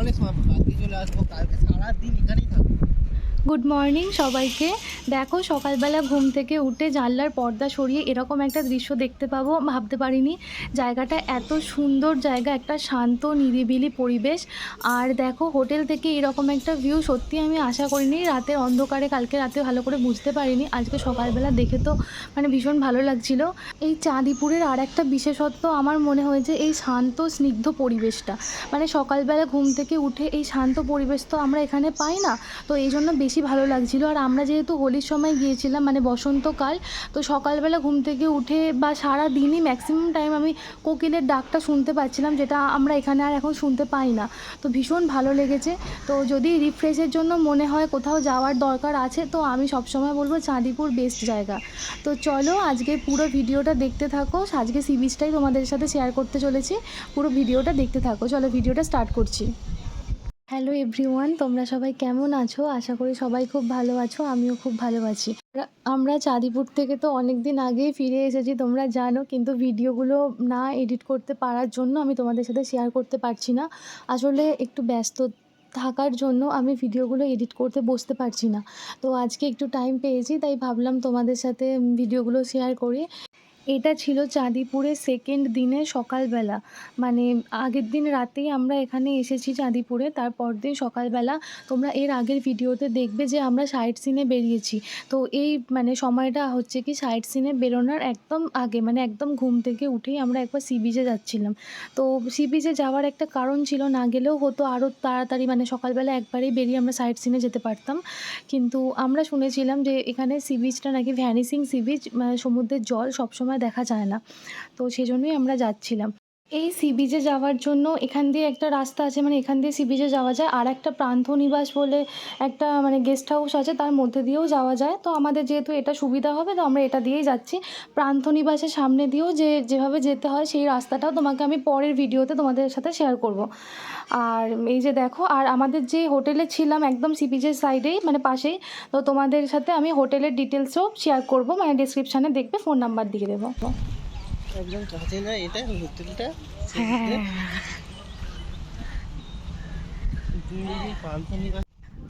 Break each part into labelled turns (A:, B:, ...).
A: অনেক সময় বাড়ি চলে আসব কালকে সারাদিন এখানেই থাকব
B: গুড মর্নিং সবাইকে। দেখো, সকালবেলা ঘুম থেকে উঠে জানলার পর্দা সরিয়ে এরকম একটা দৃশ্য দেখতে পাবো, ভাবতে পারিনি। জায়গাটা এত সুন্দর জায়গা, একটা শান্ত, নিরিবিলি পরিবেশ। আর দেখো, হোটেল থেকে এরকম একটা ভিউ সত্যি আমি আশা করিনি রাতের অন্ধকারে কালকে রাতে ভালো করে বুঝতে পারিনি। আজকে সকালবেলা দেখে তো মানে ভীষণ ভালো লাগছিল। এই চাঁদিপুরের আর একটা বিশেষত্ব আমার মনে হয়েছে এই শান্ত, স্নিগ্ধ পরিবেশটা। মানে সকালবেলা ঘুম থেকে উঠে এই শান্ত পরিবেশ তো আমরা এখানে পাই না। তো এই জন্য বেশি ভালো লাগছিল। আর আমরা যেহেতু হোলির সময় গিয়েছিলাম মানে বসন্তকাল, তো সকালবেলা ঘুম থেকে উঠে বা সারা দিনই ম্যাক্সিমাম টাইম আমি কোকিলের ডাকটা শুনতে পাচ্ছিলাম, যেটা আমরা এখানে আর এখন শুনতে পাই না। তো ভীষণ ভালো লেগেছে। তো যদি রিফ্রেশের জন্য মনে হয় কোথাও যাওয়ার দরকার আছে, তো আমি সবসময় বলব চাঁদিপুর বেস্ট জায়গা। তো চলো আজকে পুরো ভিডিওটা দেখতে থাকো। আজকে সি বিচটাই তোমাদের সাথে শেয়ার করতে চলেছি। পুরো ভিডিওটা দেখতে থাকো। চলো ভিডিওটা স্টার্ট করছি। হ্যালো এভরিওয়ান তোমরা সবাই কেমন আছো? আশা করি সবাই খুব ভালো আছো, আমিও খুব ভালো আছি। আমরা- চাঁদিপুর থেকে তো অনেক দিন আগেই ফিরে এসেছি, তোমরা জানো, কিন্তু ভিডিওগুলো না এডিট করতে পারার জন্য আমি তোমাদের সাথে শেয়ার করতে পারছি না। আসলে একটু ব্যস্ত থাকার জন্য আমি ভিডিওগুলো এডিট করতে বসতে পারছি না। তো আজকে একটু টাইম পেয়েছি, তাই ভাবলাম তোমাদের সাথে ভিডিওগুলো শেয়ার করি। এটা ছিল চাঁদিপুরের সেকেন্ড দিনে সকালবেলা। মানে আগের দিন রাতেই আমরা এখানে এসেছি চাঁদিপুরে, তারপর দিন সকালবেলা তোমরা এর আগের ভিডিওতে দেখবে যে আমরা সাইট সিনে বেরিয়েছি। তো এই মানে সময়টা হচ্ছে কি সাইট সিনে বেরোনোর একদম আগে মানে একদম ঘুম থেকে উঠেই আমরা একবার সি বিচে যাচ্ছিলাম। তো সি বিচে যাওয়ার একটা কারণ ছিল, না গেলেও হতো আরও তাড়াতাড়ি মানে সকালবেলা একবারেই বেরিয়ে আমরা সাইট সিনে যেতে পারতাম। কিন্তু আমরা শুনেছিলাম যে এখানে সি বিচটা নাকি ভ্যানিসিং সি বিচ মানে সমুদ্রের জল সবসময় দেখা যায় না। তো সেই জন্যই আমরা যাচ্ছিলাম। এই সি বিচে যাওয়ার জন্য এখান দিয়ে একটা রাস্তা আছে মানে এখান দিয়ে সি বিচে যাওয়া যায়। আর একটা প্রান্ত নিবাস বলে একটা মানে গেস্ট হাউস আছে, তার মধ্যে দিয়েও যাওয়া যায়। তো আমাদের যেহেতু এটা সুবিধা হবে, তো আমরা এটা দিয়েই যাচ্ছি। প্রান্ত নিবাসের সামনে দিয়েও যে, যেভাবে যেতে হয়, সেই রাস্তাটাও তোমাকে আমি পরের ভিডিওতে তোমাদের সাথে শেয়ার করব। আর এই যে দেখো, আর আমাদের যে হোটেলে ছিলাম একদম সি বিচের সাইডেই মানে পাশেই, তো তোমাদের সাথে আমি হোটেলের ডিটেলসও শেয়ার করব। মানে ডিসক্রিপশানে দেখবে ফোন নাম্বার দিয়ে দেবো।
A: একদম কাছে না এটা হোটেলটা।
B: হ্যাঁ।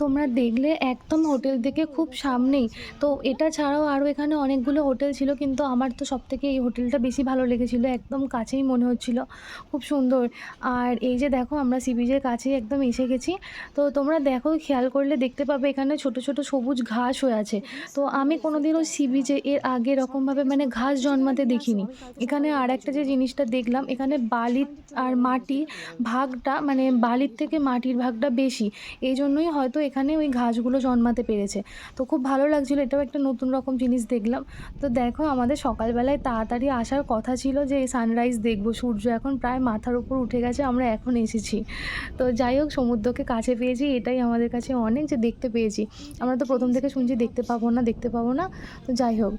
B: তোমরা দেখলে একদম হোটেল থেকে খুব সামনেই। তো এটা ছাড়াও আরও এখানে অনেকগুলো হোটেল ছিল, কিন্তু আমার তো সব থেকে এই হোটেলটা বেশি ভালো লেগেছিল, একদম কাছেই মনে হচ্ছিল। খুব সুন্দর। আর এই যে দেখো, আমরা সি বিচের কাছেই একদম এসে গেছি। তো তোমরা দেখো, খেয়াল করলে দেখতে পাবে এখানে ছোট ছোট সবুজ ঘাস হয়ে আছে। তো আমি কোনোদিনও সি বিচে এর আগে এরকমভাবে মানে ঘাস জন্মাতে দেখিনি। এখানে আর একটা যে জিনিসটা দেখলাম, এখানে বালি আর মাটি ভাগটা মানে বালির থেকে মাটির ভাগটা বেশি। এই জন্যই হয়তো এখানে ওই ঘাসগুলো জন্মাতে পেরেছে। তো খুব ভালো লাগছিল, এটাও একটা নতুন রকম জিনিস দেখলাম। তো দেখো, আমাদের সকালবেলায় তাড়াতাড়ি আসার কথা ছিল যে সানরাইজ দেখব, সূর্য এখন প্রায় মাথার উপর উঠে গেছে, আমরা এখন এসেছি। তো যাই হোক, সমুদ্রকে কাছে পেয়েছি, এটাই আমাদের কাছে অনেক যে দেখতে পেয়েছি। আমরা তো প্রথম থেকে শুনছি, দেখতে পাবো না, দেখতে পাবো না। তো যাই হোক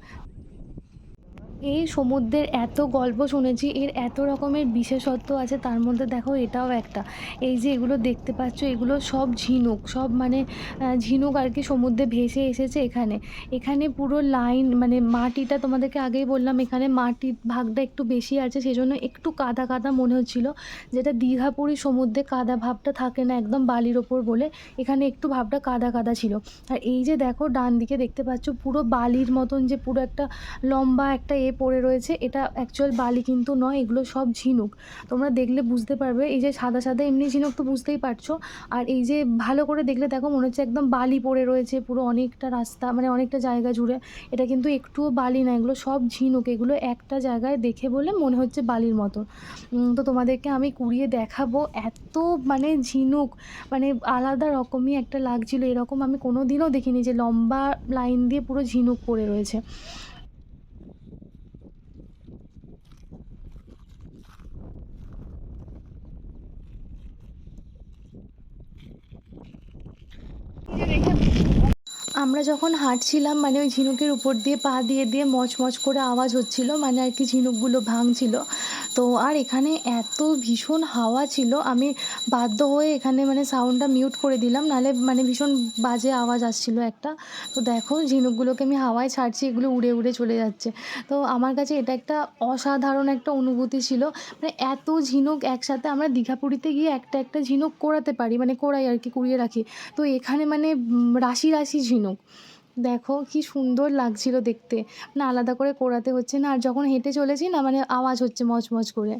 B: এই সমুদ্রের এত গল্প শুনেছি, এর এত রকমের বিশেষত্ব আছে, তার মধ্যে দেখো এটাও একটা। এই যে এগুলো দেখতে পাচ্ছ, এগুলো সব ঝিনুক, সব মানে ঝিনুক আর কি সমুদ্রে ভেসে এসেছে এখানে। এখানে পুরো লাইন মানে মাটিটা তোমাদেরকে আগেই বললাম, এখানে মাটির ভাগটা একটু বেশি আছে, সেজন্য একটু কাদা কাদা মনে হচ্ছিল। যেটা দীঘাপুরী সমুদ্রে কাদা ভাবটা থাকে না একদম বালির ওপর বলে, এখানে একটু ভাবটা কাদা কাদা ছিল। আর এই যে দেখো ডান দিকে দেখতে পাচ্ছ, পুরো বালির মতন যে পুরো একটা লম্বা একটা এ পড়ে রয়েছে। এটা অ্যাকচুয়াল বালি কিন্তু নয়, এগুলো সব ঝিনুক। তোমরা দেখলে বুঝতে পারবে, এই যে সাদা সাদা এমনি ঝিনুক তো বুঝতেই পারছ। আর এই যে ভালো করে দেখলে দেখো, মনে হচ্ছে একদম বালি পড়ে রয়েছে, পুরো অনেকটা রাস্তা মানে অনেকটা জায়গা জুড়ে। এটা কিন্তু একটুও বালি না, এগুলো সব ঝিনুক, এগুলো একটা জায়গায় দেখে বলে মনে হচ্ছে বালির মতো। তো তোমাদেরকে আমি কুড়িয়ে দেখাবো, এত মানে ঝিনুক মানে আলাদা রকমই একটা লাগছিল, এরকম আমি কোনো দিনও দেখিনি যে লম্বা লাইন দিয়ে পুরো ঝিনুক পড়ে রয়েছে। আমরা যখন হাঁটছিলাম মানে ওই ঝিনুকের উপর দিয়ে পা দিয়ে দিয়ে মচমচ করে আওয়াজ হচ্ছিল মানে আর কি ঝিনুকগুলো ভাঙছিল। তো আর এখানে এত ভীষণ হাওয়া ছিল, আমি বাধ্য হয়ে এখানে মানে সাউন্ডটা মিউট করে দিলাম নাহলে মানে ভীষণ বাজে আওয়াজ আসছিল একটা। তো দেখো, ঝিনুকগুলোকে আমি হাওয়ায় ছাড়ছি, এগুলো উড়ে উড়ে চলে যাচ্ছে। তো আমার কাছে এটা একটা অসাধারণ একটা অনুভূতি ছিল মানে এত ঝিনুক একসাথে আমরা দীঘা পুরীতে গিয়ে একটা একটা ঝিনুক কোড়াতে পারি মানে কোড়াই আর কি, কুড়িয়ে রাখি। তো এখানে মানে রাশি রাশি ঝিনুক। দেখো কি সুন্দর লাগছিল দেখতে। না, আলাদা করে কোড়াতে হচ্ছে না। আর যখন হেঁটে চলেছি না মানে আওয়াজ হচ্ছে মচমচ করে।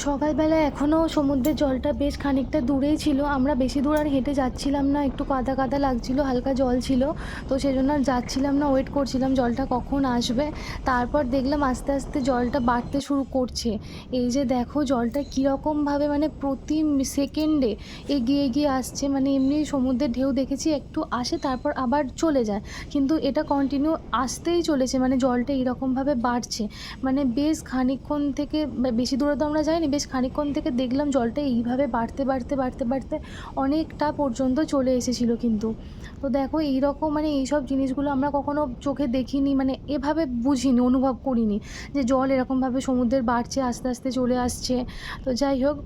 B: সকালবেলা এখনও সমুদ্রের জলটা বেশ খানিকটা দূরেই ছিল। আমরা বেশি দূর আর হেঁটে যাচ্ছিলাম না, একটু কাদা কাদা লাগছিল, হালকা জল ছিল। তো সেই জন্য আর যাচ্ছিলাম না ওয়েট করছিলাম জলটা কখন আসবে। তারপর দেখলাম আস্তে আস্তে জলটা বাড়তে শুরু করছে। এই যে দেখো জলটা কীরকমভাবে মানে প্রতি সেকেন্ডে এগিয়ে এগিয়ে আসছে। মানে এমনি সমুদ্রের ঢেউ দেখেছি, একটু আসে, তারপর আবার চলে যায়। কিন্তু এটা কন্টিনিউ আসতেই চলেছে মানে জলটা এরকমভাবে বাড়ছে। মানে বেশ খানিকক্ষণ থেকে, বেশি দূরে তো আমরা যাইনি বেশ খানিকক্ষণ থেকে দেখলাম জলটা এইভাবে বাড়তে বাড়তে বাড়তে বাড়তে অনেকটা পর্যন্ত চলে এসেছিল কিন্তু। তো দেখো, এইরকম মানে এইসব জিনিসগুলো আমরা কখনো চোখে দেখিনি মানে এভাবে বুঝিনি, অনুভব করিনি যে জল এরকমভাবে সমুদ্রের বাড়ছে, আস্তে আস্তে চলে আসছে। তো যাই হোক,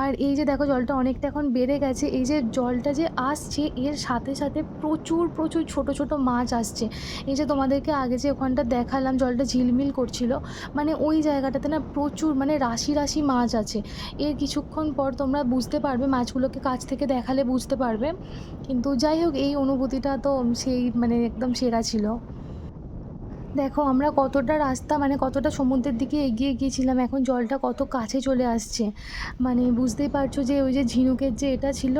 B: আর এই যে দেখো জলটা অনেকটা এখন বেড়ে গেছে, এই যে জলটা যে আসছে, এর সাথে সাথে প্রচুর প্রচুর ছোট ছোট মাছ আসছে। এই যে তোমাদেরকে আগে যে ওখানটা দেখালাম, জলটা ঝিলমিল করছিল মানে ওই জায়গাটাতে না প্রচুর মানে রাশি রাশি মাছ আছে। এর কিছুক্ষণ পর তোমরা বুঝতে পারবে, মাছগুলোকে কাছ থেকে দেখালে বুঝতে পারবে। কিন্তু যাই হোক, এই অনুভূতিটা তো সেই মানে একদম সেরা ছিল। দেখো, আমরা কতটা রাস্তা মানে কতটা সমুদ্রের দিকে এগিয়ে গিয়েছিলাম, এখন জলটা কত কাছে চলে আসছে। মানে বুঝতেই পারছ যে, ওই যে ঝিনুকের যে এটা ছিল,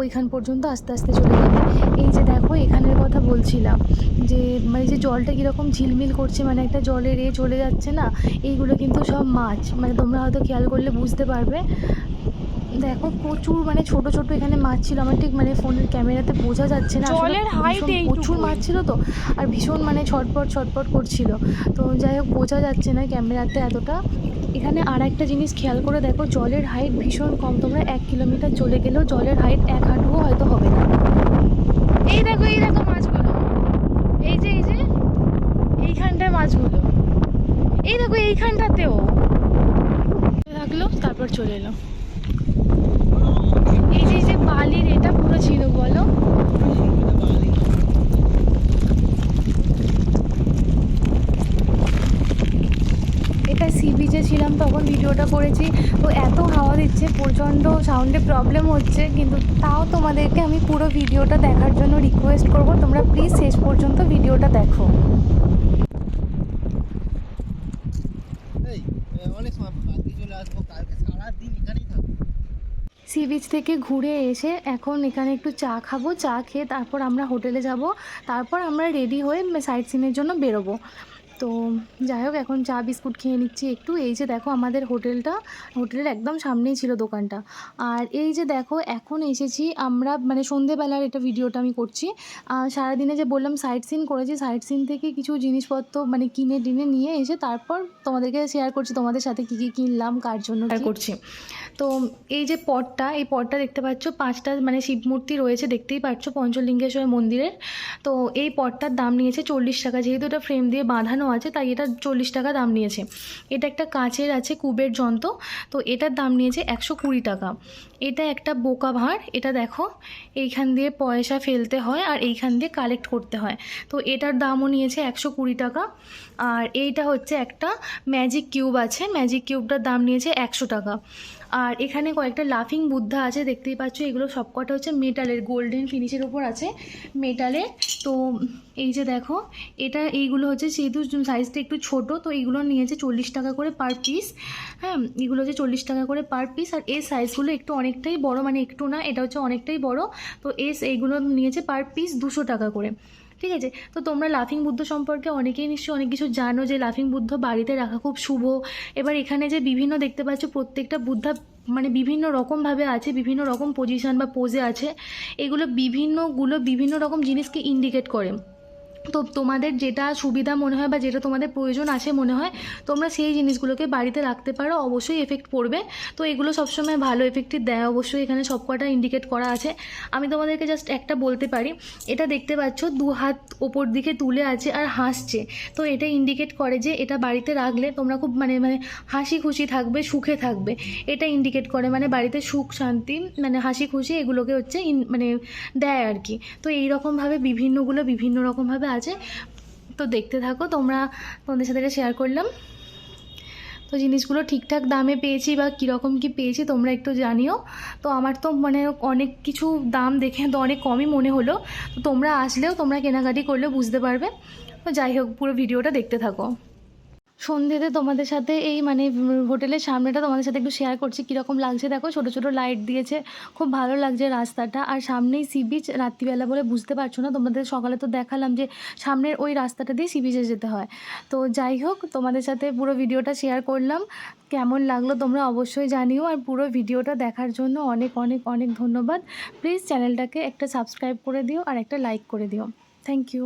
B: ওইখান পর্যন্ত আস্তে আস্তে চলে যাবে এই যে দেখো, এখানের কথা বলছিলাম যে মানে যে জলটা কীরকম ঝিলমিল করছে মানে একটা জলের এ চলে যাচ্ছে না, এইগুলো কিন্তু সব মাছ। মানে তোমরা হয়তো খেয়াল করলে বুঝতে পারবে। দেখো প্রচুর মানে ছোট ছোট এখানে মাছ ছিল। আমার ঠিক মানে ফোনের ক্যামেরাতে বোঝা যাচ্ছে না।
C: জলের
B: ভীষণ প্রচুর মাছ ছিল তো আর ভীষণ মানে ছটপট ছটপট করছিল। তো যাই হোক বোঝা যাচ্ছে না ক্যামেরাতে এতটা। এখানে আর একটা জিনিস খেয়াল করে দেখো জলের হাইট ভীষণ কম। তোমরা এক কিলোমিটার চলে গেলেও জলের হাইট এক হাঁটুও হয়তো হবে না।
C: এই দেখো এই দেখো মাছগুলো। এই যে এই যে এইখানটায় মাছগুলো। এই দেখো এইখানটাতেও।
B: থাকল তারপর চলে এলো বালির এটা পুরো ছিল, বলো। এটা সি বিচে ছিলাম তখন ভিডিওটা করেছি। তো এত হাওয়া দিচ্ছে, প্রচণ্ড সাউন্ডে প্রবলেম হচ্ছে, কিন্তু তাও তোমাদেরকে আমি পুরো ভিডিওটা দেখার জন্য রিকোয়েস্ট করব। তোমরা প্লিজ শেষ পর্যন্ত ভিডিওটা দেখো
A: এই এ, অনেক সময় বাকি চলে আসব কালকে সারাদিন এখানেই থাকব
B: সি বিচ থেকে ঘুরে এসে এখন এখানে একটু চা খাব, চা খেয়ে তারপর আমরা হোটেলে যাব, তারপর আমরা রেডি হয়ে সাইট সিনের জন্য বেরোবো। তো যাই হোক এখন চা বিস্কুট খেয়ে নিচ্ছি একটু। এই যে দেখো আমাদের হোটেলটা হোটেলের একদম সামনেই ছিল দোকানটা। আর এই যে দেখো এখন এসেছি আমরা মানে সন্ধেবেলার এটা ভিডিওটা আমি করছি। সারাদিনে যে বললাম সাইট সিন করেছি সাইট সিন থেকে কিছু জিনিসপত্র মানে কিনে টিনে নিয়ে এসে তারপর তোমাদেরকে শেয়ার করছি তোমাদের সাথে কী কী কিনলাম কার জন্য করছি। তো এই যে পটটা এই পটটা দেখতে পাচ্ছ পাঁচটা মানে শিব মূর্তি রয়েছে দেখতেই পাচ্ছ পঞ্চলিঙ্গেশ্বর মন্দিরের। তো এই পটটার দাম নিয়েছে চল্লিশ টাকা যেহেতু এটা ফ্রেম দিয়ে বাঁধানো আছে, তাই এটা চল্লিশ টাকা দাম নিয়েছে। এটা একটা কাঁচের আছে, কুবের যন্ত্র। তো এটার দাম নিয়েছে একশো কুড়ি টাকা। এটা একটা বোকা ভাঁড়, এটা দেখো, এইখান দিয়ে পয়সা ফেলতে হয় আর এইখান দিয়ে কালেক্ট করতে হয়। তো এটার দামও নিয়েছে একশো কুড়ি টাকা। আর এইটা হচ্ছে একটা ম্যাজিক কিউব আছে ম্যাজিক কিউবটার দাম নিয়েছে একশো টাকা। আর এখানে কয়েকটা লাফিং বুদ্ধা আছে, দেখতেই পাচ্ছ, এগুলো সবকটা হচ্ছে মেটালের গোল্ডেন ফিনিশের ওপর আছে মেটালের তো এই যে দেখো, এটা, এইগুলো হচ্ছে যেহেতু সাইজটা একটু ছোট, তো এইগুলো নিয়েছে চল্লিশ টাকা করে পার পিস হ্যাঁ এগুলো হচ্ছে চল্লিশ টাকা করে পার পিস আর এর সাইজগুলো একটু অনেকটাই বড় মানে একটু না, এটা হচ্ছে অনেকটাই বড়। তো এস এইগুলো নিয়েছে পার পিস দুশো টাকা করে। ঠিক আছে? তো তোমরা লাফিং বুদ্ধ সম্পর্কে অনেকেই নিশ্চয়ই অনেক কিছু জানো যে লাফিং বুদ্ধ বাড়িতে রাখা খুব শুভ। এবার এখানে যে বিভিন্ন দেখতে পাচ্ছ, প্রত্যেকটা বুদ্ধা মানে বিভিন্ন রকমভাবে আছে, বিভিন্ন রকম পজিশন বা পোজে আছে। এগুলো বিভিন্নগুলো বিভিন্ন রকম জিনিসকে ইন্ডিকেট করে। তো তোমাদের যেটা সুবিধা মনে হয় বা যেটা তোমাদের প্রয়োজন আছে মনে হয়, তোমরা সেই জিনিসগুলোকে বাড়িতে রাখতে পারো, অবশ্যই এফেক্ট পড়বে। তো এগুলো সবসময় ভালো এফেক্টই দেয়। অবশ্যই এখানে সবকটা ইন্ডিকেট করা আছে। আমি তোমাদেরকে জাস্ট একটা বলতে পারি। এটা দেখতে পাচ্ছ, দু হাত ওপর দিকে তুলে আছে আর হাসছে। তো এটা ইন্ডিকেট করে যে এটা বাড়িতে রাখলে তোমরা খুব মানে মানে হাসি খুশি থাকবে, সুখে থাকবে। এটা ইন্ডিকেট করে মানে বাড়িতে সুখ, শান্তি মানে হাসি খুশি এগুলোকে হচ্ছে মানে দেয় আর কি। তো এই রকমভাবে বিভিন্নগুলো বিভিন্ন রকমভাবে আছে। তো দেখতে থাকো, তোমরা তোমাদের সাথে শেয়ার করলাম। তো জিনিসগুলো ঠিকঠাক দামে পেয়েছি বা কীরকম কি পেয়েছি তোমরা একটু জানিও। তো আমার তো মানে অনেক কিছু দাম দেখে তো অনেক কমই মনে হলো। তো তোমরা আসলেও তোমরা কেনাকাটি করলে বুঝতে পারবে। তো যাই হোক, পুরো ভিডিওটা দেখতে থাকো। সন্ধ্যেতে তোমাদের সাথে এই মানে হোটেলের সামনেটা তোমাদের সাথে একটু শেয়ার করছি, কীরকম লাগছে দেখো। ছোটো ছোটো লাইট দিয়েছে, খুব ভালো লাগছে রাস্তাটা। আর সামনেই সি বিচ রাত্রিবেলা বলে বুঝতে পারছ না, তোমাদের সকালে তো দেখালাম যে সামনের ওই রাস্তাটা দিয়ে সি বিচে যেতে হয়। তো যাই হোক, তোমাদের সাথে পুরো ভিডিওটা শেয়ার করলাম। কেমন লাগল তোমরা অবশ্যই জানিও। আর পুরো ভিডিওটা দেখার জন্য অনেক অনেক অনেক ধন্যবাদ। প্লিজ চ্যানেলটাকে একটা সাবস্ক্রাইব করে দিও আর একটা লাইক করে দিও। Thank you